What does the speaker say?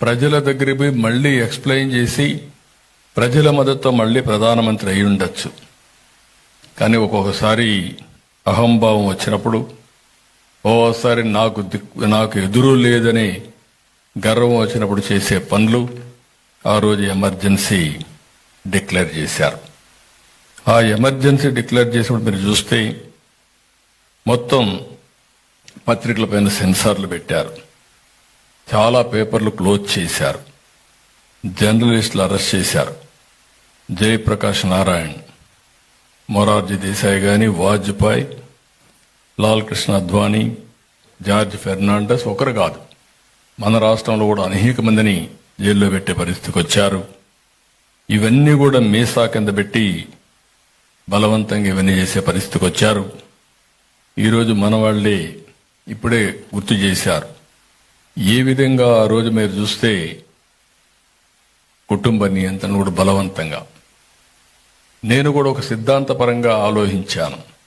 ప్రజల దగ్గరికి పోయి మళ్ళీ ఎక్స్ప్లెయిన్ చేసి ప్రజల మద్దతు మళ్ళీ ప్రధానమంత్రి అయి ఉండొచ్చు. కానీ ఒక్కొక్కసారి అహంభావం వచ్చినప్పుడు ఓసారి నాకు దిక్కు నాకు ఎదురు లేదని గర్వం వచ్చినప్పుడు చేసే పనులు ఆ రోజు ఎమర్జెన్సీ డిక్లేర్ చేశారు. ఆ ఎమర్జెన్సీ డిక్లేర్ చేసినప్పుడు మీరు చూస్తే మొత్తం పత్రికల పైన సెన్సార్లు పెట్టారు. చాలా పేపర్లు క్లోజ్ చేశారు. జర్నలిస్టులు అరెస్ట్ చేశారు. జయప్రకాష్ నారాయణ్ మొరార్జీ దేశాయి గాని వాజ్పేయి లాల్ కృష్ణ అద్వానీ జార్జ్ ఫెర్నాండస్ ఒకరు కాదు. మన రాష్ట్రంలో కూడా అనేక మందిని జైల్లో పెట్టే పరిస్థితికి వచ్చారు. ఇవన్నీ కూడా మీసా కింద పెట్టి బలవంతంగా ఇవన్నీ చేసే పరిస్థితికి వచ్చారు. ఈరోజు మన వాళ్ళే ఇప్పుడే గుర్తు చేశారు. ఏ విధంగా ఆ రోజు మీరు చూస్తే కుటుంబ నియంత్రణ కూడా బలవంతంగా. నేను కూడా ఒక సిద్ధాంతపరంగా ఆలోచించాను.